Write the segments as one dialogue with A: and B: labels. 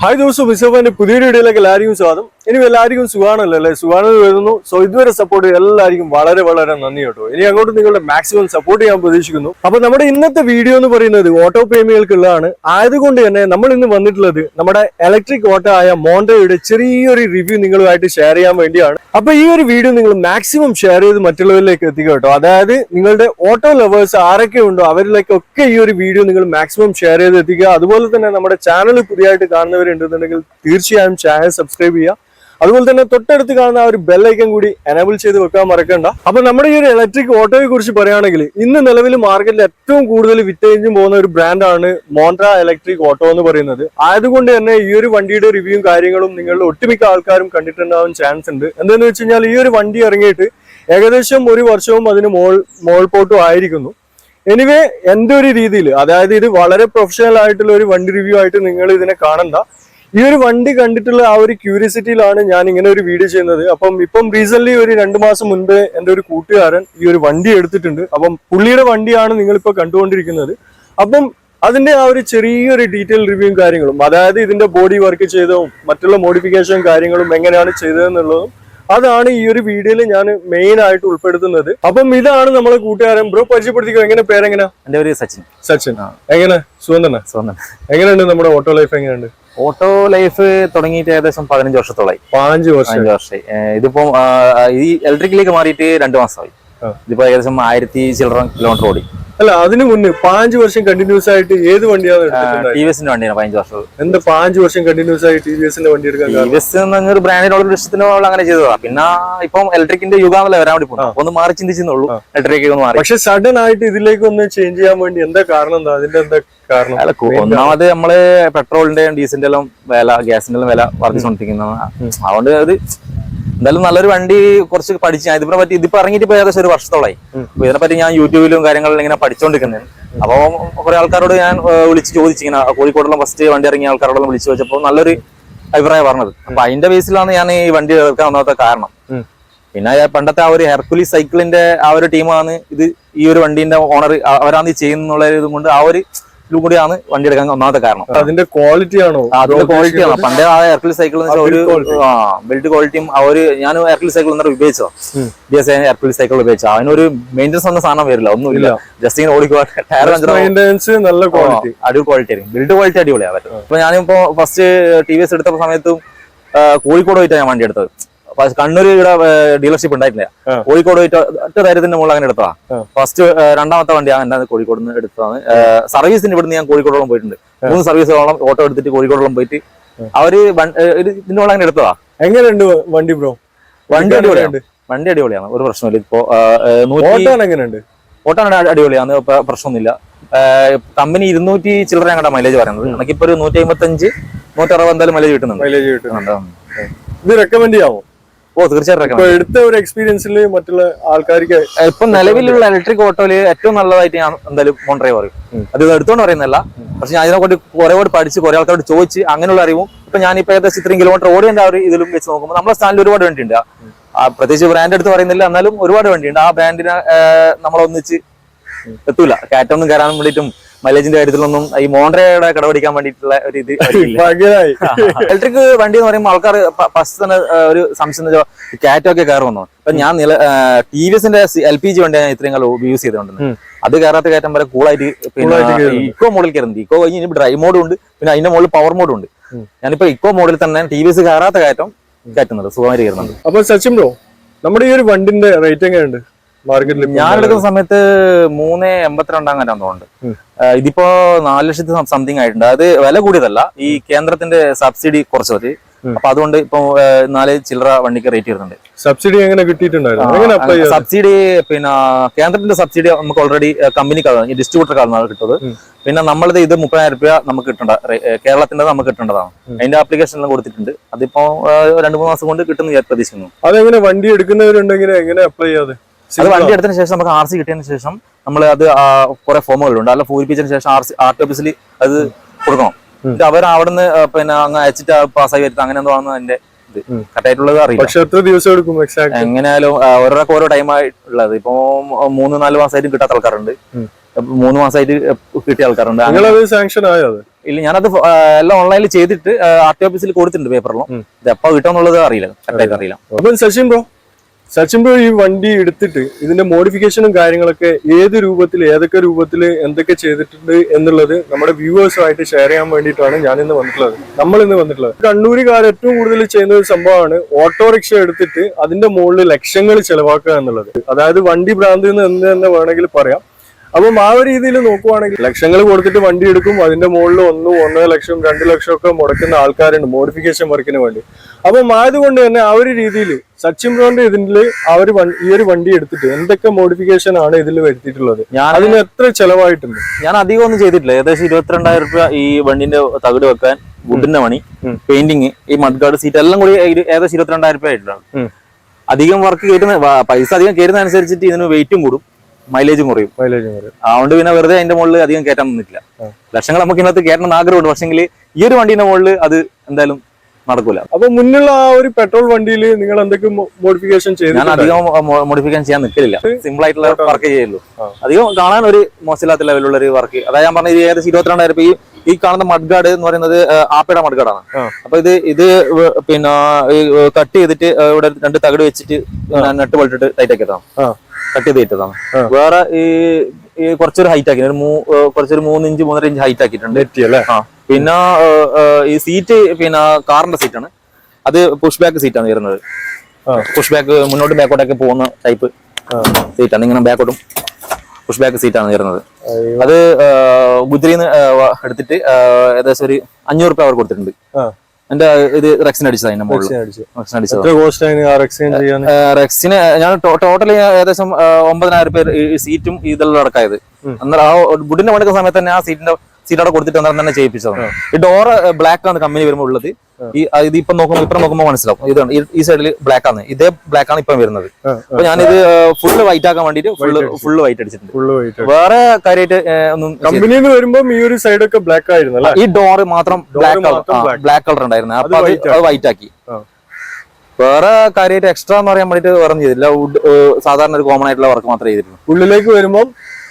A: Hi ദിവസം മിസോഫിന്റെ പുതിയൊരു വീഡിയോയിലേക്ക് എല്ലാവരെയും സ്വാഗതം. ഇനി എല്ലാവർക്കും സുഖാണല്ലോ അല്ലെ? സുഖാണെന്ന് വരുന്നു സോ ഇതുവരെ സപ്പോർട്ട് എല്ലാവർക്കും വളരെ വളരെ നന്ദി കേട്ടോ. ഇനി അങ്ങോട്ട് നിങ്ങളുടെ മാക്സിമം സപ്പോർട്ട് ചെയ്യാൻ പ്രതീക്ഷിക്കുന്നു. അപ്പൊ നമ്മുടെ ഇന്നത്തെ വീഡിയോ എന്ന് പറയുന്നത് ഓട്ടോ പ്രേമികൾക്കുള്ളതാണ് ആയതുകൊണ്ട് തന്നെ നമ്മൾ ഇന്ന് വന്നിട്ടുള്ളത് നമ്മുടെ ഇലക്ട്രിക് ഓട്ടോ ആയ മോണ്ടോയുടെ ചെറിയൊരു റിവ്യൂ നിങ്ങളുമായിട്ട് ഷെയർ ചെയ്യാൻ വേണ്ടിയാണ്. അപ്പൊ ഈ ഒരു വീഡിയോ നിങ്ങൾ മാക്സിമം ഷെയർ ചെയ്ത് മറ്റുള്ളവരിലേക്ക് എത്തിക്കുക കേട്ടോ. അതായത് നിങ്ങളുടെ ഓട്ടോ ലവേഴ്സ് ആരൊക്കെ ഉണ്ടോ അവരിലേക്കൊക്കെ ഈ ഒരു വീഡിയോ നിങ്ങൾ മാക്സിമം ഷെയർ ചെയ്ത് എത്തിക്കുക. അതുപോലെ തന്നെ നമ്മുടെ ചാനൽ പുതിയതായിട്ട് കാണുന്നവരുണ്ടെന്നുണ്ടെങ്കിൽ തീർച്ചയായും ചാനൽ സബ്സ്ക്രൈബ് ചെയ്യുക. അതുപോലെ തന്നെ തൊട്ടടുത്ത് കാണുന്ന ആ ഒരു ബെല്ലൈക്കൻ കൂടി എനേബിൾ ചെയ്ത് വെക്കാൻ മറക്കണ്ട. അപ്പൊ നമ്മുടെ ഈ ഒരു ഇലക്ട്രിക് ഓട്ടോയെ കുറിച്ച് പറയുകയാണെങ്കിൽ ഇന്ന് നിലവിൽ മാർക്കറ്റിൽ ഏറ്റവും കൂടുതൽ വിറ്റേഞ്ചും പോകുന്ന ഒരു ബ്രാൻഡാണ് മോണ്ട്ര ഇലക്ട്രിക് ഓട്ടോ എന്ന് പറയുന്നത്. ആയതുകൊണ്ട് തന്നെ ഈ ഒരു വണ്ടിയുടെ റിവ്യൂവും കാര്യങ്ങളും നിങ്ങളുടെ ഒട്ടുമിക്ക ആൾക്കാരും കണ്ടിട്ടുണ്ടാവാൻ ചാൻസ് ഉണ്ട്. എന്താന്ന് വെച്ച് കഴിഞ്ഞാൽ ഈ ഒരു വണ്ടി ഇറങ്ങിയിട്ട് ഏകദേശം ഒരു വർഷവും അതിന് മോൾ മോൾ മോൾപോട്ടും ആയിരിക്കുന്നു. എനിവേ എന്റെ ഒരു രീതിയിൽ അതായത് ഇത് വളരെ പ്രൊഫഷണൽ ആയിട്ടുള്ള ഒരു വണ്ടി റിവ്യൂ ആയിട്ട് നിങ്ങൾ ഇതിനെ കാണണ്ട. ഈ ഒരു വണ്ടി കണ്ടിട്ടുള്ള ആ ഒരു ക്യൂരിയസിറ്റിയിലാണ് ഞാൻ ഇങ്ങനെ ഒരു വീഡിയോ ചെയ്യുന്നത്. അപ്പം ഇപ്പം റീസെന്റ് ഒരു രണ്ടു മാസം മുൻപ് എന്റെ ഒരു കൂട്ടുകാരൻ ഈ ഒരു വണ്ടി എടുത്തിട്ടുണ്ട്. അപ്പം പുള്ളിയുടെ വണ്ടിയാണ് നിങ്ങളിപ്പോൾ കണ്ടുകൊണ്ടിരിക്കുന്നത്. അപ്പം അതിന്റെ ആ ഒരു ചെറിയൊരു ഡീറ്റെയിൽ റിവ്യൂവും കാര്യങ്ങളും അതായത് ഇതിന്റെ ബോഡി വർക്ക് ചെയ്തതും മറ്റുള്ള മോഡിഫിക്കേഷൻ കാര്യങ്ങളും എങ്ങനെയാണ് ചെയ്തതെന്നുള്ളതും അതാണ് ഈ ഒരു വീഡിയോയിൽ ഞാൻ മെയിൻ ആയിട്ട് ഉൾപ്പെടുത്തുന്നത്. അപ്പം ഇതാണ് നമ്മളെ കൂട്ടുകാരൻ. ബ്രോ പരിചയപ്പെടുത്തിക്കോ എങ്ങനെ? പേരെങ്ങനെ?
B: എന്റെ പേര് സച്ചിൻ.
A: സച്ചിൻ. എങ്ങനെ? സുഖം തന്നെ? എങ്ങനെയുണ്ട് നമ്മുടെ ഓട്ടോ ലൈഫ് എങ്ങനെയുണ്ട്?
B: ഓട്ടോ ലൈഫ് തുടങ്ങിയിട്ട് ഏകദേശം പതിനഞ്ച് വർഷത്തോളായി.
A: പതിനഞ്ച് വർഷം.
B: പതിനഞ്ച് വർഷമായി. ഇതിപ്പോ ഈ ഇലക്ട്രിക്കിലേക്ക് മാറിയിട്ട് രണ്ട് മാസമായി. ഇതിപ്പോ ഏകദേശം ആയിരത്തി ചില്ലറ കിലോമീറ്റർ ഓടി.
A: അല്ല അതിനു മുന്നേ പാഞ്ച് വർഷം കണ്ടിന്യൂസ് ആയിട്ട് ഏത് വണ്ടിയാണ്
B: ടി വി എസിന്റെ വണ്ടിയാണ് പതിനഞ്ച് വർഷം.
A: എന്താ പാഞ്ച് വർഷം കണ്ടിന്യൂസ് ആയിട്ട് ടി വി എസിന്റെ വണ്ടി എടുക്കാൻ
B: ടി
A: കാരണം?
B: വി എസ് എന്നൊരു ബ്രാൻഡിനോട് ഇഷ്ടത്തിന് അങ്ങനെ ചെയ്തതാ. പിന്നെ ഇപ്പം ഇലക്ട്രിക്കിന്റെ യുഗാമല്ലേ വരാൻ വേണ്ടി പോകും ഒന്ന് മാറി ചിന്തിച്ചെന്നുള്ളൂ. ഇലക്ട്രിക് ഒന്ന് മാറി.
A: പക്ഷെ സഡൻ ആയിട്ട് ഇതിലേക്ക് ഒന്ന് ചേഞ്ച് ചെയ്യാൻ വേണ്ടി എന്താ കാരണം എന്താ? അതിന്റെ എന്താ കാരണം?
B: അല്ല ഒന്നാമത് നമ്മൾ പെട്രോളിന്റെയും ഡീസലിന്റെ എല്ലാം വില ഗ്യാസിന്റെ എല്ലാം വില വർദ്ധിച്ചുകൊണ്ടിരിക്കുന്നതാണ്. അതുകൊണ്ട് അത് എന്തായാലും നല്ലൊരു വണ്ടി കുറച്ച് പഠിച്ച് ഞാൻ ഇതിനെ പറ്റി ഇതിപ്പോ ഇറങ്ങിയിട്ട് ഇപ്പൊ ഏകദേശം ഒരു വർഷത്തോളായി.
A: ഇതിനെ
B: അപ്പൊ ഇതിനെപ്പറ്റി ഞാൻ യൂട്യൂബിലും കാര്യങ്ങളിലും ഇങ്ങനെ പഠിച്ചുകൊണ്ടിരിക്കുന്നത് അപ്പൊ കുറെ ആൾക്കാരോട് ഞാൻ വിളിച്ച് ചോദിച്ചു ഇങ്ങനെ കോഴിക്കോടുള്ള ഫസ്റ്റ് വണ്ടി ഇറങ്ങിയ ആൾക്കാരോട് വിളിച്ചു ചോദിച്ചപ്പോൾ നല്ലൊരു അഭിപ്രായം പറഞ്ഞത്. അപ്പൊ അതിന്റെ ബേസിലാണ് ഞാൻ ഈ വണ്ടി എടുക്കാൻ വന്നാത്ത കാരണം. പിന്നെ പണ്ടത്തെ ആ ഒരു ഹെർക്കുലി സൈക്കിളിന്റെ ആ ഒരു ടീമാണ് ഇത് ഈ ഒരു വണ്ടീന്റെ ഓണർ അവരാണ് ചെയ്യുന്നുള്ള ഇതും കൊണ്ട് ആ ഒരു ഇതും കൂടിയാണ് വണ്ടി എടുക്കാൻ ഒന്നാമത്തെ കാരണം.
A: അതിന്റെ ക്വാളിറ്റി ആണോ?
B: അതിന്റെ ക്വാളിറ്റി ആണോ. പണ്ടേ ആ എയർക്ലിൽ സൈക്കിൾ
A: ആ,
B: ഒരു ആ ബിൽഡ് ക്വാളിറ്റിയും ആ ഒരു ഞാൻ എയർക്ലിൽ സൈക്കിൾ എന്നിട്ട് ഉപയോഗിച്ചോ. ബി എസ് എയർക്ലിൽ സൈക്കിൾ ഉപയോഗിച്ചോ അതിനൊരു മെയിന്റെസ് എന്ന സാധനം വരില്ല ഒന്നുമില്ല ജസ്റ്റ് ഇങ്ങനെ ഓടിക്കുക ടയർ
A: മെയിന്റൻസ് നല്ല ക്വാളിറ്റി
B: അടിപൊളി ക്വാളിറ്റി ആയിരിക്കും. ബിൽഡ് ക്വാളിറ്റി അടിപൊളിയാണ് പറ്റും അപ്പൊ ഞാനിപ്പോ ഫസ്റ്റ് ടി വി എസ് എടുത്ത സമയത്തും കോഴിക്കോട് പോയിട്ടാണ് ഞാൻ വണ്ടി എടുത്തത്. കണ്ണൂർ ഇവിടെ ഡീലർഷിപ്പ് ഉണ്ടായിട്ടില്ല. കോഴിക്കോട് പോയിട്ട് ഒറ്റ ധൈര്യത്തിന്റെ മുകളിൽ അങ്ങനെ എടുത്തതാ. ഫസ്റ്റ് രണ്ടാമത്തെ വണ്ടി എന്റെ കോഴിക്കോട് നിന്ന് എടുത്തതാണ്. സർവീസിന് ഇവിടുന്ന് ഞാൻ കോഴിക്കോടോളം പോയിട്ടുണ്ട്. മൂന്ന് സർവീസോളം ഓട്ടോ എടുത്തിട്ട് കോഴിക്കോടോളം പോയിട്ട് അവർ ഇതിന്റെ മുകളിൽ അങ്ങനെ എടുത്തതാ.
A: എങ്ങനെയുണ്ട് വണ്ടി ബ്രോ?
B: വണ്ടി അടിപൊളിയാണ് വണ്ടി അടിപൊളിയാണ്. ഒരു പ്രശ്നമില്ല ഇപ്പോ
A: എങ്ങനെയുണ്ട്?
B: ഓട്ടാണ് അടിപൊളിയാണ്. പ്രശ്നമൊന്നുമില്ല. കമ്പനി ഇരുന്നൂറ്റി ചില്ലറ ഞങ്ങളുടെ മൈലേജ് പറയുന്നത്. എനിക്കിപ്പോ ഒരു നൂറ്റി അമ്പത്തി അഞ്ച് നൂറ്റി എന്തായാലും മൈലേജ് കിട്ടുന്നുണ്ട്.
A: മൈലേജ് കിട്ടും
B: കിട്ടുന്നുണ്ട്.
A: ഇത് റെക്കമെൻഡ് ചെയ്യാമോ
B: ഓ തീർച്ചയായിട്ടും
A: ഇപ്പൊ എടുത്ത ഒരു എക്സ്പീരിയൻസിൽ മറ്റുള്ള ആൾക്കാർക്ക്
B: ഇപ്പൊ നിലവിലുള്ള ഇലക്ട്രിക് ഓട്ടോയിൽ ഏറ്റവും നല്ലതായിട്ട് ഞാൻ എന്തായാലും മോണ്ടറേ പറയും. അത് എടുത്തോണ്ട് പറയുന്നല്ല പക്ഷെ ഞാൻ ഇതിനെ കൊണ്ട് കുറെ കൂടി പഠിച്ച് കുറെ ആൾക്കാരോട് ചോദിച്ച് അങ്ങനെയുള്ള അറിവും ഇപ്പൊ ഞാനിപ്പോ ഏകദേശം ഇത്രയും കിലോമീറ്റർ ഓടിയതിന്റെ ആ ഒരു ഇതിലും വെച്ച് നോക്കുമ്പോൾ നമ്മുടെ സ്ഥാനത്ത് ഒരുപാട് വണ്ടിയുണ്ട്. ആ, പ്രത്യേകിച്ച് ബ്രാൻഡ് എടുത്ത് പറയുന്നില്ല. എന്നാലും ഒരുപാട് വണ്ടിയുണ്ട്. ആ ബ്രാൻഡിനെ നമ്മളൊന്നിച്ച് എത്തൂല. കാറ്റൊന്നും കയറാൻ വേണ്ടിയിട്ടും മൈലേജിന്റെ കാര്യത്തിലൊന്നും ഈ മോണ്ടറയുടെ കടപിടിക്കാൻ വേണ്ടിട്ടുള്ള ഒരു ഇത് ഇലക്ട്രിക് വണ്ടി എന്ന് പറയുമ്പോൾ ആൾക്കാർ ഫസ്റ്റ് തന്നെ ഒരു സംശയം കാറ്റോ ഒക്കെ കയറുമെന്നോ അപ്പൊ ഞാൻ നില ടി വി എസിന്റെ എൽ പി ജി വണ്ടി ഞാൻ ഇത്രയും കാലം യൂസ് ചെയ്തുകൊണ്ടിരുന്നത്. അത് കയറാത്ത കയറ്റം വരെ കൂളായിട്ട് പിന്നെ. ഇക്കോ മോഡിൽ കയറുന്നത് ഇക്കോ കഴിഞ്ഞ് ഇനി ഡ്രൈവ് മോഡും ഉണ്ട്. പിന്നെ അതിന്റെ മുകളിൽ പവർ മോഡും ഉണ്ട്. ഞാനിപ്പോ ഇക്കോ മോഡിൽ തന്നെ ടി വി എസ് കയറാത്ത കയറ്റം കയറ്റുന്നുണ്ട് സുഖമായിട്ട് കയറുന്നുണ്ട്.
A: അപ്പൊ സച്ചിൻ ബ്രോ നമ്മുടെ ഈ ഒരു വണ്ടിന്റെ റേറ്റ് എങ്ങനെയുണ്ട്? മാർക്കറ്റിൽ
B: ഞാൻ എടുക്കുന്ന സമയത്ത് മൂന്ന് എൺപത്തിരണ്ടാം കാലം തോന്നുന്നുണ്ട് ഇതിപ്പോ നാല് ലക്ഷത്തി സംതിങ് ആയിട്ടുണ്ട്. അത് വില കൂടിയതല്ല. ഈ കേന്ദ്രത്തിന്റെ സബ്സിഡി കുറച്ച് മതി. അപ്പൊ അതുകൊണ്ട് ഇപ്പൊ നാല് ചില്ലറ വണ്ടിക്ക് റേറ്റ് വരുന്നുണ്ട്.
A: സബ്സിഡി എങ്ങനെ കിട്ടിയിട്ടുണ്ടായിരുന്നു?
B: സബ്സിഡി പിന്നെ കേന്ദ്രത്തിന്റെ സബ്സിഡി നമുക്ക് ഓൾറെഡി കമ്പനിക്കാണ് ഡിസ്ട്രിബ്യൂട്ടർക്കാണ് കിട്ടുന്നത്. പിന്നെ നമ്മളത് ഇത് മുപ്പതിനായിരം രൂപ നമുക്ക് കിട്ടേണ്ട കേരളത്തിന്റെ നമുക്ക് കിട്ടേണ്ടതാണ്. അതിന്റെ ആപ്ലിക്കേഷനിലും കൊടുത്തിട്ടുണ്ട്. അതിപ്പോ രണ്ടു മൂന്ന് മാസം കൊണ്ട് കിട്ടുന്നു പ്രതീക്ഷിക്കുന്നു.
A: അതെങ്ങനെ വണ്ടി എടുക്കുന്നവരുണ്ടെങ്കിൽ എങ്ങനെ അപ്ലൈ ചെയ്യാതെ
B: അത് വണ്ടി എടുത്തതിന് ശേഷം നമുക്ക് ആർ സി കിട്ടിയതിന് ശേഷം നമ്മൾ അത് കുറെ ഫോമുകളുണ്ട് അല്ല പൂരിപ്പിച്ചതിന് ശേഷം ആർ സി ആർ ടി ഓഫീസിൽ അത് കൊടുക്കണം. എന്നിട്ട് അവർ അവിടുന്ന് പിന്നെ അങ്ങ് അയച്ചിട്ട് പാസ്സായി വരുത്തുക അങ്ങനെ എന്തോ ആണെന്ന് അതിന്റെ ഇത്. കറക്റ്റായിട്ടുള്ളത് അറിയില്ല.
A: പക്ഷെ എത്ര ദിവസം എടുക്കും
B: എങ്ങനെയാലും ഓരോ ഓരോരൊക്കെ ഓരോ ടൈമായിട്ടുള്ളത് ഇപ്പൊ മൂന്ന് നാല് മാസമായിട്ട് കിട്ടാത്ത ആൾക്കാരുണ്ട്. മൂന്ന് മാസമായിട്ട് കിട്ടിയ ആൾക്കാരുണ്ട്.
A: സാങ്ഷൻ
B: ഇല്ല ഞാനത് എല്ലാം ഓൺലൈനിൽ ചെയ്തിട്ട് ആർ ടി ഓഫീസിൽ കൊടുത്തിട്ടുണ്ട് പേപ്പറിലും. ഇത് എപ്പോ കിട്ടുമെന്നുള്ളത് അറിയില്ല. കറക്റ്റായിട്ട് അറിയില്ല.
A: ശശിൻ ബ്രോ? സച്ചിൻ ബ്രോ ഈ വണ്ടി എടുത്തിട്ട് ഇതിന്റെ മോഡിഫിക്കേഷനും കാര്യങ്ങളൊക്കെ ഏത് രൂപത്തിൽ ഏതൊക്കെ രൂപത്തിൽ എന്തൊക്കെ ചെയ്തിട്ടുണ്ട് എന്നുള്ളത് നമ്മുടെ വ്യൂവേഴ്സുമായിട്ട് ഷെയർ ചെയ്യാൻ വേണ്ടിയിട്ടാണ് ഞാൻ ഇന്ന് വന്നിട്ടുള്ളത്. നമ്മൾ ഇന്ന് വന്നിട്ടുള്ളത്. കണ്ണൂരുകാർ ഏറ്റവും കൂടുതൽ ചെയ്യുന്ന ഒരു സംഭവമാണ് ഓട്ടോറിക്ഷ എടുത്തിട്ട് അതിന്റെ മുകളിൽ ലക്ഷങ്ങൾ ചെലവാക്കുക എന്നുള്ളത്. അതായത് വണ്ടി ഭ്രാന്തി എന്ന് എന്ന് തന്നെ വേണമെങ്കിൽ പറയാം. അപ്പം ആ ഒരു രീതിയിൽ നോക്കുവാണെങ്കിൽ ലക്ഷങ്ങൾ കൊടുത്തിട്ട് വണ്ടി എടുക്കും. അതിന്റെ മുകളിൽ ഒന്ന് ഒന്നര ലക്ഷം രണ്ട് ലക്ഷം ഒക്കെ മുടക്കുന്ന ആൾക്കാരുണ്ട് മോഡിഫിക്കേഷൻ വർക്കിന് വേണ്ടി. അപ്പം ആയതുകൊണ്ട് തന്നെ ആ ഒരു രീതിയിൽ സച്ചിൻ ബ്രോന്റെ ഇതിൽ ആ ഒരു ഈ ഒരു വണ്ടി എടുത്തിട്ട് എന്തൊക്കെ മോഡിഫിക്കേഷൻ ആണ് ഇതിൽ വരുത്തിയിട്ടുള്ളത്?
B: ഞാൻ
A: അതിന് എത്ര ചെലവായിട്ടുണ്ട്?
B: ഞാൻ അധികം ഒന്നും ചെയ്തിട്ടില്ല. ഏകദേശം ഇരുപത്തിരണ്ടായിരം രൂപ ഈ വണ്ടിന്റെ തകിട് വെക്കാൻ വുഡിന്റെ
A: മണി.
B: പെയിന്റിങ് ഈ മഡ്ഗാർഡ് സീറ്റ് എല്ലാം കൂടി ഏകദേശം ഇരുപത്തിരണ്ടായിരം രൂപ ആയിട്ടാണ് അധികം വർക്ക് കയറ്റുന്ന പൈസ അധികം കയറുന്ന അനുസരിച്ചിട്ട് ഇതിന് വെയിറ്റും കൂടും. മൈലേജും കുറയും.
A: മൈലേജ് കുറയും.
B: അതുകൊണ്ട് പിന്നെ വെറുതെ അതിന്റെ മുകളിൽ അധികം കയറ്റാൻ നിന്നിട്ടില്ല. ലക്ഷങ്ങൾ നമുക്ക് ഇതിനകത്ത് കയറ്റണം ആഗ്രഹമുണ്ട്. പക്ഷെങ്കിൽ ഈ ഒരു വണ്ടിന്റെ മുകളിൽ അത് എന്തായാലും നടക്കൂല.
A: അപ്പൊ മുന്നുള്ള ആ ഒരു പെട്രോൾ വണ്ടിയിൽ നിങ്ങൾ എന്തൊക്കെ മോഡിഫിക്കേഷൻ
B: ചെയ്തു
A: ഞാൻ
B: അധികം മോഡിഫിക്കേഷൻ ചെയ്യാൻ നിൽക്കില്ല സിമ്പിൾ ആയിട്ടുള്ള വർക്ക് ചെയ്യുള്ളൂ. അധികം കാണാൻ ഒരു മോശമില്ലാത്ത ലെവലുള്ള ഒരു വർക്ക് അതായത് ഞാൻ പറഞ്ഞ ഏകദേശം ഇരുപത്തിരണ്ടായിരം രൂപ. ഈ ഈ കാണുന്ന മഡ്ഗാർഡ് എന്ന് പറയുന്നത് ആപ്പയുടെ മഡ്ഗാർഡാണ്. അപ്പൊ ഇത് ഇത് പിന്നെ കട്ട് ചെയ്തിട്ട് ഇവിടെ രണ്ട് തകിട് വെച്ചിട്ട് നെട്ട് പൊളിട്ടിട്ട് ടൈറ്റ് ആക്കിയതാണ്. കട്ട് ചെയ്ത് ഇട്ടതാണ്. വേറെ ഈ കുറച്ചൊരു ഹൈറ്റ് ആക്കി ഒരു കുറച്ചൊരു മൂന്ന് ഇഞ്ച് മൂന്നര ഇഞ്ച് ഹൈറ്റ് ആക്കിയിട്ടുണ്ട് പിന്നെ ഈ സീറ്റ് പിന്നെ കാറിന്റെ സീറ്റാണ് അത് പുഷ് ബാക്ക് സീറ്റാണ് വരുന്നത്. പുഷ് ബാക്ക് മുന്നോട്ട് ബാക്കോട്ടൊക്കെ പോകുന്ന ടൈപ്പ്. സീറ്റാണ് ഇങ്ങനെ ബാക്കോട്ടും പുഷ് ബാക്ക് സീറ്റാണ് വരുന്നത്. അത് ഗുജറിന്ന് എടുത്തിട്ട് ഏകദേശം ഒരു അഞ്ഞൂറ് രൂപ അവർ കൊടുത്തിട്ടുണ്ട്. എന്റെ ഇത് റെക്സിന്
A: അടിച്ചതാണ്.
B: റെക്സിന് ഞാൻ ടോട്ടലി ഏകദേശം ഒമ്പതിനായിരം പേര് സീറ്റും ഇതെല്ലാം അടക്കായത്. അന്നേരം ആ ബുഡിന്റെ പണിക്കുന്ന സമയത്ത് തന്നെ ആ സീറ്റിന്റെ സീറ്റ് അവിടെ കൊടുത്തിട്ട് അന്നേരം തന്നെ ചെയ്യിപ്പിച്ചതാണ്. ഈ ഡോറ് ബ്ലാക്ക് ആണ് കമ്പനി വരുമ്പോൾ ഉള്ളത്. ഈ ഇത് ഇപ്പൊ നോക്കുമ്പോൾ ഇപ്പം നോക്കുമ്പോൾ മനസ്സിലാവും. ഇതാണ് ഈ- സൈഡിൽ ബ്ലാക്ക് ആണ്. ഇതേ ബ്ലാക്ക് ആണ് ഇപ്പം വരുന്നത്. അപ്പൊ ഞാനിത് ഫുള്ള് വൈറ്റ് ആക്കാൻ വേണ്ടിട്ട് ഫുള്ള് ഫുള്ള് വൈറ്റ് അടിച്ചിട്ടുണ്ട്. വേറെ കാര്യമായിട്ട് ഒന്നും.
A: കമ്പനിയിൽ നിന്ന് വരുമ്പോ ഈ ഒരു സൈഡ് ഒക്കെ ബ്ലാക്ക് ആയിരുന്നു
B: ഈ ഡോർ മാത്രം ബ്ലാക്ക് കളർ ബ്ലാക്ക് കളർ ഉണ്ടായിരുന്നു. അപ്പൊ അത് വൈറ്റ് ആക്കി. വേറെ കാര്യമായിട്ട് എക്സ്ട്രാ എന്ന് പറയാൻ വേണ്ടിട്ട് വേറെ ചെയ്തില്ല വുഡ് സാധാരണ ഒരു കോമൺ ആയിട്ടുള്ള വർക്ക് മാത്രമേ ചെയ്തിട്ടുള്ളൂ.
A: ഉള്ളിലേക്ക് വരുമ്പോൾ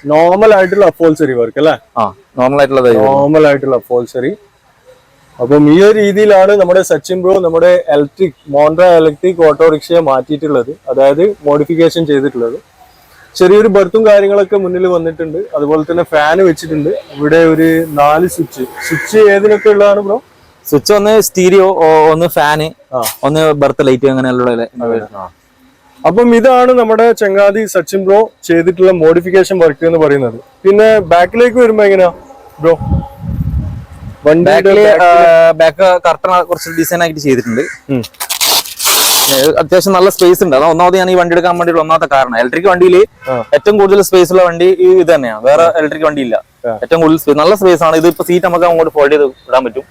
A: നോർമൽ ആയിട്ടുള്ള അപ്പോൾസറി വർക്ക് അല്ലേ?
B: ആ നോർമൽ ആയിട്ടുള്ള
A: നോർമൽ ആയിട്ടുള്ള അഫോൾസറി അപ്പം ഈ ഒരു രീതിയിലാണ് നമ്മുടെ സച്ചിൻ ബ്രോ നമ്മുടെ ഇലക്ട്രിക് മോണ്ട്ര ഇലക്ട്രിക് ഓട്ടോറിക്ഷയെ മാറ്റിയിട്ടുള്ളത്. അതായത് മോഡിഫിക്കേഷൻ ചെയ്തിട്ടുള്ളത്. ചെറിയൊരു ബർത്തും കാര്യങ്ങളൊക്കെ മുന്നിൽ വന്നിട്ടുണ്ട്. അതുപോലെ തന്നെ ഫാൻ വെച്ചിട്ടുണ്ട്. ഇവിടെ ഒരു നാല് സ്വിച്ച് സ്വിച്ച് ഏതിനൊക്കെ ഉള്ളതാണ് ബ്രോ?
B: സ്വിച്ച് ഒന്ന് സ്റ്റീരിയോ ഒന്ന് ഫാന് ഒന്ന് ബർത്ത് ലൈറ്റ് അങ്ങനെയുള്ള.
A: അപ്പം ഇതാണ് നമ്മുടെ ചങ്ങാതി സച്ചിൻ ബ്രോ ചെയ്തിട്ടുള്ള മോഡിഫിക്കേഷൻ വർക്ക് എന്ന് പറയുന്നത്. പിന്നെ ബാക്കിലേക്ക് വരുമ്പോ എങ്ങനെയാ ബ്രോ? ബാക്കിൽ
B: ബാക്ക് കർട്ടൺ കുറച്ച് ഡിസൈൻ ആയിട്ട് ചെയ്തിട്ടുണ്ട്. അത്യാവശ്യം നല്ല സ്പേസ് ഉണ്ട്. അതാ ഒന്നാമത് ഞാൻ ഈ വണ്ടി എടുക്കാൻ വേണ്ടി ഒന്നാമത്തെ കാരണം. ഇലക്ട്രിക് വണ്ടിയിൽ ഏറ്റവും കൂടുതൽ സ്പേസ് ഉള്ള വണ്ടി ഈ ഇത് തന്നെയാണ് വേറെ ഇലക്ട്രിക് വണ്ടി ഇല്ല. ഏറ്റവും കൂടുതൽ സ്പേസ് നല്ല സ്പേസ് ആണ്. ഇത് ഇപ്പൊ സീറ്റ് നമുക്ക് അങ്ങോട്ട് ഫോൾഡ് ചെയ്ത് ഇടാൻ പറ്റും.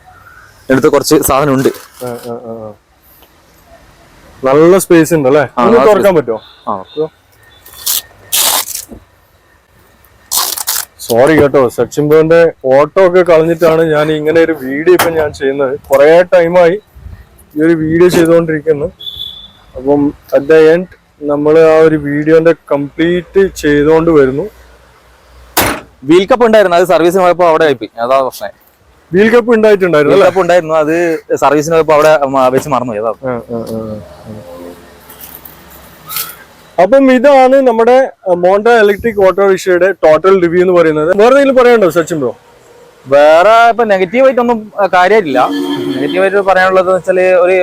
B: എടുത്ത് കുറച്ച് സാധനം ഉണ്ട്.
A: നല്ല സ്പേസ് ഉണ്ട് അല്ലേ? തുറക്കാൻ പറ്റുമോ
B: ആ.
A: സോറി കേട്ടോ. സച്ചിൻ ബോന്റെ ഓട്ടോ ഒക്കെ കളഞ്ഞിട്ടാണ് ഞാൻ ഇങ്ങനെ ഒരു വീഡിയോ ഇപ്പൊ ഞാൻ ചെയ്യുന്നത്. കുറെ ടൈമായി ഈ ഒരു വീഡിയോ ചെയ്തുകൊണ്ടിരിക്കുന്നു. അപ്പം അറ്റ് ദ എൻഡ് നമ്മൾ ആ ഒരു വീഡിയോന്റെ കംപ്ലീറ്റ് ചെയ്തുകൊണ്ട് വരുന്നു.
B: വീൽ കപ്പ് ഉണ്ടായിരുന്നു. അത് സർവീസിന് പോയപ്പോ അവിടെ ആയിപ്പോയി. അതാ പ്രശ്നം.
A: വീൽ കപ്പ് ഉണ്ടായിട്ടുണ്ടായിരുന്നു
B: വീൽ കപ്പ് ഉണ്ടായിരുന്നു. അത് സർവീസിന് പോയപ്പോ അവിടെ വെച്ച് മറന്നുപോയി. അതാ.
A: അപ്പം ഇതാണ് നമ്മുടെ മോണ്ട ഇലക്ട്രിക് ഓട്ടോറിക്ഷയുടെ ടോട്ടൽ റിവ്യൂ എന്ന് പറയുന്നത്. വേറെ എന്തെങ്കിലും പറയാനുണ്ടോ സച്ചിൻ ബ്രോ?
B: വേറെ ഇപ്പൊ നെഗറ്റീവ് ആയിട്ടൊന്നും നെഗറ്റീവായിട്ട് പറയാനുള്ളത് വെച്ചാൽ ഒരു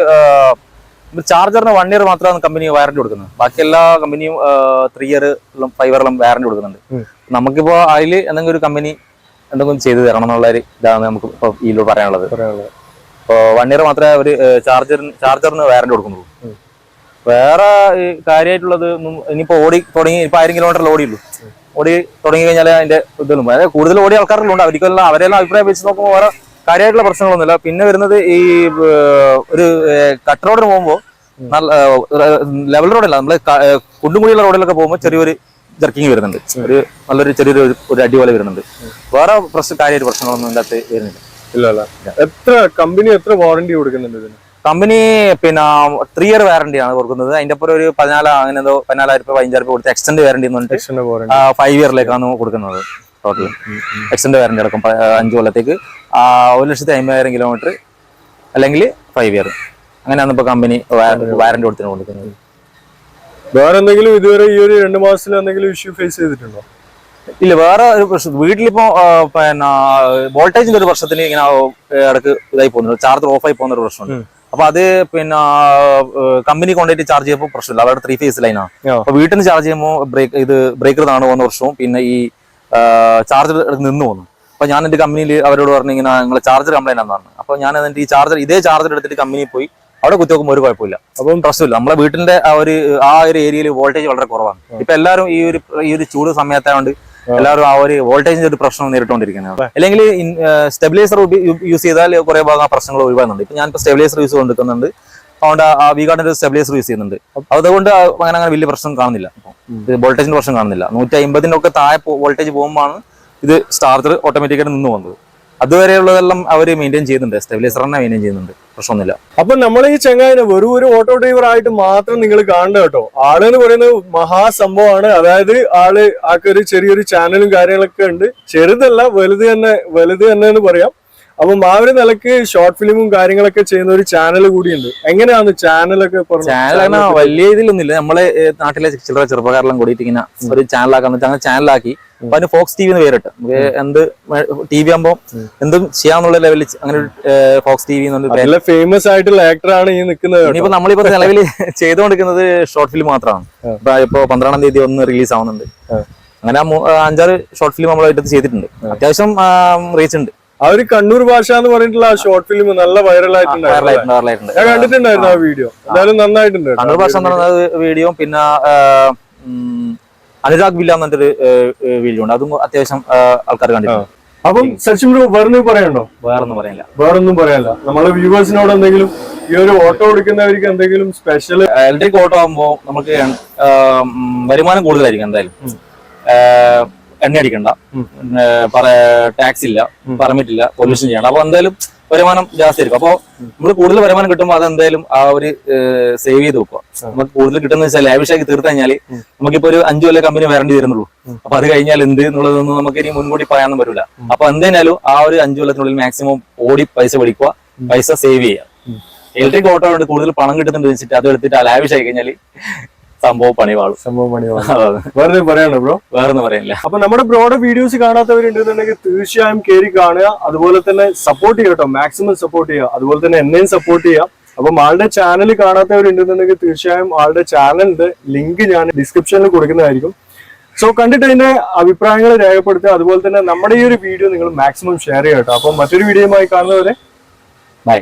B: ചാർജറിന് വൺ ഇയർ മാത്രമാണ് കമ്പനി വാറന്റി കൊടുക്കുന്നത്. ബാക്കി എല്ലാ കമ്പനിയും ത്രീ ഇയർ ഫൈവ് ഇയറിലും വാറന്റി കൊടുക്കുന്നുണ്ട്. നമുക്കിപ്പോ അതിൽ എന്തെങ്കിലും ഒരു കമ്പനി എന്തെങ്കിലും ചെയ്തു തരണം എന്നുള്ള ഒരു ഇതാണ് നമുക്ക് ഇപ്പൊ ഇതിലൂടെ പറയാനുള്ളത്.
A: പറയാനുള്ളത്.
B: ഇപ്പൊ വൺ ഇയർ മാത്രമേ ഒരു ചാർജറിന് ചാർജറിന് വാറന്റി കൊടുക്കുന്നുള്ളൂ. വേറെ കാര്യമായിട്ടുള്ളത് ഇനിയിപ്പോ ഓടി തുടങ്ങി ഇപ്പൊ ആയിരം കിലോമീറ്റർ ഓടിയുള്ളൂ. ഓടി തുടങ്ങി കഴിഞ്ഞാൽ അതിന്റെ ഇതൊന്നും അതായത് കൂടുതൽ ഓടിയ ആൾക്കാരിലുണ്ട് അവർക്കെല്ലാം അവരെല്ലാം അഭിപ്രായം വെച്ച് നോക്കുമ്പോൾ വേറെ കാര്യമായിട്ടുള്ള പ്രശ്നങ്ങളൊന്നുമില്ല. പിന്നെ വരുന്നത് ഈ ഒരു കട്ട് റോഡിന് പോകുമ്പോൾ നല്ല ലെവൽ റോഡല്ല. നമ്മൾ കുണ്ടും കുടിയുള്ള റോഡിലൊക്കെ പോകുമ്പോൾ ചെറിയൊരു ജർക്കിങ് വരുന്നുണ്ട്. ഒരു നല്ലൊരു ചെറിയൊരു ഒരു- അടിപൊളി വരുന്നുണ്ട്. വേറെ പ്രശ്നം കാര്യമായിട്ട് പ്രശ്നങ്ങളൊന്നും ഇല്ലാത്ത വരുന്നില്ല.
A: ഇല്ല എത്ര കമ്പനി എത്ര വാറന്റി കൊടുക്കുന്നുണ്ട് ഇതിന്?
B: കമ്പനി പിന്നെ ത്രീ ഇയർ വാറണ്ടി ആണ് കൊടുക്കുന്നത്. അതിന്റെ ഒപ്പം ഒരു പതിനാല് അങ്ങനെ എന്തോ പതിനാലായിരം രൂപ പതിനഞ്ചായിരം രൂപ കൊടുത്ത് എക്സ്റ്റൻഡ്
A: വാറണ്ടി എന്നുണ്ട്
B: ഫൈവ് ഇയറിലേക്കാണ് കൊടുക്കുന്നത് ടോട്ടൽ എക്സ്റ്റൻഡ് വാറണ്ടി അടക്കം അഞ്ചു കൊല്ലത്തേക്ക്. ഒരു ലക്ഷത്തി അമ്പതിനായിരം കിലോമീറ്റർ അല്ലെങ്കിൽ ഫൈവ് ഇയർ അങ്ങനെയാണ് ഇപ്പൊ കമ്പനി വാറണ്ടി കൊടുത്തിന് കൊടുക്കുന്നത്.
A: വേറെ എന്തെങ്കിലും ഇതുവരെ ഈ ഒരു രണ്ട് മാസത്തിൽ എന്തെങ്കിലും ഇഷ്യൂ ഫേസ് ചെയ്തിട്ടുണ്ടോ?
B: ഇല്ല വേറെ ഒരു പ്രശ്നം വീട്ടിലിപ്പോ പിന്നെ വോൾട്ടേജിന്റെ ഒരു പ്രശ്നത്തിന് ഇങ്ങനെ ഇടയ്ക്ക് ഇതായി പോകുന്നുണ്ട് ചാർജർ ഓഫ് ആയി പോകുന്ന ഒരു പ്രശ്നമുണ്ട്. അപ്പൊ അത് പിന്നെ കമ്പനി കൊണ്ടുപോയിട്ട് ചാർജ് ചെയ്യുമ്പോൾ പ്രശ്നമില്ല. അവരുടെ ത്രീ ഫേസ് ലൈനാണ്. അപ്പൊ വീട്ടിൽ നിന്ന് ചാർജ് ചെയ്യുമ്പോൾ ബ്രേക്ക് ഇത് ബ്രേക്കർ താണു പോകുന്ന വർഷവും പിന്നെ ഈ ചാർജർ നിന്ന് പോകുന്നു അപ്പൊ ഞാൻ എന്റെ കമ്പനിയിൽ അവരോട് പറഞ്ഞു ഇങ്ങനെ നിങ്ങളെ ചാർജർ കംപ്ലൈന്റ് ആണെന്ന് അപ്പൊ ഞാൻ എന്നിട്ട് ഈ ചാർജർ ഇതേ ചാർജർ എടുത്തിട്ട് കമ്പനിയിൽ പോയി. അവിടെ കുത്തിവെക്കുമ്പോൾ ഒരു കുഴപ്പമില്ല.
A: അപ്പം
B: പ്രശ്നമില്ല. നമ്മളെ വീട്ടിന്റെ ആ ഒരു ആ ഒരു ഏരിയയിൽ വോൾട്ടേജ് വളരെ കുറവാണ്. ഇപ്പൊ എല്ലാവരും ഈ ഒരു ഈ ഒരു ചൂട് സമയത്തായതുകൊണ്ട് എല്ലാവരും ആ ഒരു വോൾട്ടേജിന്റെ ഒരു പ്രശ്നം നേരിട്ടുകൊണ്ടിരിക്കുന്നത് അല്ലെങ്കിൽ സ്റ്റെബിലൈസർ യൂസ് ചെയ്താൽ കുറെ ഭാഗം ആ പ്രശ്നങ്ങൾ ഒഴിവാകുന്നുണ്ട്. ഇപ്പൊ ഞാനിപ്പോ സ്റ്റെബിലൈസർ യൂസ് കൊണ്ടിരിക്കുന്നുണ്ട്. അതുകൊണ്ട് ആ വി ഒരു സ്റ്റെബിലൈസർ യൂസ് ചെയ്യുന്നുണ്ട്. അതുകൊണ്ട് അങ്ങനെ അങ്ങനെ വലിയ പ്രശ്നം കാണുന്നില്ല. വോൾട്ടേജിന്റെ പ്രശ്നം കാണുന്നില്ല. നൂറ്റി അമ്പതിന്റെ ഒക്കെ താഴെ വോൾട്ടേജ് പോകുമ്പോഴാണ് ഇത് സ്റ്റാർട്ടർ ഓട്ടോമാറ്റിക്കായിട്ട് നിന്ന് പോകുന്നത്. അതുവരെയുള്ളതെല്ലാം അവർ മെയിന്റെയിൻ ചെയ്യുന്നുണ്ട്. സ്റ്റെബിലൈസർ തന്നെ മെയിന്റെയിൻ ചെയ്യുന്നുണ്ട്. പ്രശ്നമൊന്നുമില്ല.
A: അപ്പൊ നമ്മൾ ഈ ചങ്ങായിനെ വെറും ഒരു ഓട്ടോ ഡ്രൈവർ ആയിട്ട് മാത്രം നിങ്ങൾ കാണണ്ട കേട്ടോ. ആൾ എന്ന് പറയുന്നത് മഹാസംഭവമാണ്. അതായത് ആൾ ആൾക്ക് ഒരു ചെറിയൊരു ചാനലും കാര്യങ്ങളൊക്കെ ഉണ്ട്. ചെറുതല്ല വലുത് തന്നെ വലുത് തന്നെ എന്ന് പറയാം. അപ്പം ആ ഒരു നിലയ്ക്ക് ഷോർട്ട് ഫിലിമും കാര്യങ്ങളൊക്കെ ചെയ്യുന്ന ഒരു ചാനൽ കൂടിയുണ്ട്. എങ്ങനെയാണ് ചാനലൊക്കെ
B: ചാനൽ വലിയ ഇതിലൊന്നുമില്ല. നമ്മളെ നാട്ടിലെ ചില്ലറ ചെറുപ്പക്കാരെല്ലാം കൂടിയിട്ട് ഇങ്ങനെ ഒരു ചാനലാക്കാൻ ചാനലാക്കി അപ്പൊ അതിന് ഫോക്സ് ടി വി എന്ന് പേരിട്ട്. നമുക്ക് എന്ത് ടി വി ആകുമ്പോൾ എന്തും ചെയ്യാന്നുള്ള ലെവലിൽ അങ്ങനെ ഒരു ഫോക്സ് ടി വി എന്നുള്ള
A: ഫേമസ് ആയിട്ടുള്ള ആക്ടറാണ് ഈ നിൽക്കുന്നത് ഇപ്പൊ
B: ഇനിയിപ്പോ നമ്മളിപ്പോ നിലവിൽ ചെയ്തുകൊണ്ടിരിക്കുന്നത് ഷോർട്ട് ഫിലിം മാത്രമാണ്. ഇപ്പൊ ഇപ്പൊ പന്ത്രണ്ടാം തീയതി ഒന്ന് റിലീസ് ആവുന്നുണ്ട്. അങ്ങനെ അഞ്ചാറ് ഷോർട്ട് ഫിലിം നമ്മളായിട്ട് ചെയ്തിട്ടുണ്ട്. അത്യാവശ്യം റീച്ച് ഉണ്ട്.
A: ആ ഒരു കണ്ണൂർ ഭാഷ എന്ന് പറഞ്ഞിട്ടുള്ള ആ ഷോർട്ട് ഫിലിം നല്ല വൈറൽ
B: ആയിട്ടുണ്ട്
A: ഞാൻ കണ്ടിട്ടുണ്ടായിരുന്നു ആ. വീഡിയോ എന്തായാലും നന്നായിട്ടുണ്ട്
B: കണ്ണൂർ ഭാഷ എന്ന് പറയുന്നത് വീഡിയോ പിന്നെ അനുരാഗ് വില്ല എന്ന് പറഞ്ഞൊരു വീഡിയോ ഉണ്ട് അതും അത്യാവശ്യം ആൾക്കാർ കണ്ടിട്ടുണ്ട്.
A: അപ്പം സച്ചിൻ ബ്രോ വേറെ പറയണ്ടോ
B: വേറൊന്നും പറയാനില്ല.
A: വേറൊന്നും പറയാനില്ല. നമ്മളെ വ്യൂവേഴ്സിനോട് എന്തെങ്കിലും ഈ ഒരു ഓട്ടോ എടുക്കുന്നവർക്ക് എന്തെങ്കിലും സ്പെഷ്യൽ
B: ഇലക്ട്രിക് ഓട്ടോ ആകുമ്പോൾ നമുക്ക് വരുമാനം കൂടുതലായിരിക്കും എന്തായാലും. എണ്ണ അടിക്കണ്ട ടാക്സ് ഇല്ല പെർമിറ്റ് ഇല്ല പൊല്യൂഷൻ ചെയ്യണം അപ്പൊ എന്തായാലും വരുമാനം ജാസ്തി ആയിരിക്കും. അപ്പൊ നമ്മൾ കൂടുതൽ വരുമാനം കിട്ടുമ്പോൾ അതെന്തായാലും ആ ഒരു സേവ് ചെയ്ത് വെക്കുക. നമുക്ക് കൂടുതൽ കിട്ടുന്ന വെച്ചാൽ ലാവിഷാക്കി തീർത്തു കഴിഞ്ഞാൽ നമുക്കിപ്പോ ഒരു അഞ്ചു കൊല്ലം കമ്പനി വരേണ്ടി വരുന്നുള്ളൂ അപ്പൊ അത് കഴിഞ്ഞാൽ എന്ത് എന്നുള്ളതൊന്നും നമുക്ക് ഇനി മുൻകൂട്ടി പറയാനൊന്നും പറ്റില്ല അപ്പൊ എന്തായാലും ആ ഒരു അഞ്ചു കൊല്ലത്തിനുള്ളിൽ മാക്സിമം ഓടി പൈസ പഠിക്കുക പൈസ സേവ് ചെയ്യുക. ഇലക്ട്രിക് ഓട്ടോ കൊണ്ട് കൂടുതൽ പണം കിട്ടുന്നുണ്ട് വെച്ചിട്ട് അത് എടുത്തിട്ട് ആയി കഴിഞ്ഞാൽ സംഭവം പണിവാളും.
A: സംഭവം പണിവാളും. വേറെ പറയാനോ ബ്രോ?
B: വേറെ പറയാനില്ല.
A: അപ്പൊ നമ്മുടെ ബ്രോയുടെ വീഡിയോസ് കാണാത്തവരുണ്ടെന്നുണ്ടെങ്കിൽ തീർച്ചയായും കയറി കാണുക. അതുപോലെ തന്നെ സപ്പോർട്ട് ചെയ്യുക കേട്ടോ. മാക്സിമം സപ്പോർട്ട് ചെയ്യുക. അതുപോലെ തന്നെ എന്നെയും സപ്പോർട്ട് ചെയ്യുക. അപ്പം ആളുടെ ചാനൽ കാണാത്തവരുണ്ടെന്നുണ്ടെങ്കിൽ തീർച്ചയായും ആളുടെ ചാനലിന്റെ ലിങ്ക് ഞാൻ ഡിസ്ക്രിപ്ഷനിൽ കൊടുക്കുന്നതായിരിക്കും. സോ കണ്ടിട്ട് അതിന്റെ അഭിപ്രായങ്ങൾ രേഖപ്പെടുത്തുക. അതുപോലെ തന്നെ നമ്മുടെ ഈ ഒരു വീഡിയോ നിങ്ങൾ മാക്സിമം ഷെയർ ചെയ്യട്ടോ അപ്പം മറ്റൊരു വീഡിയോയുമായി കാണുന്നവരെ
B: ബൈ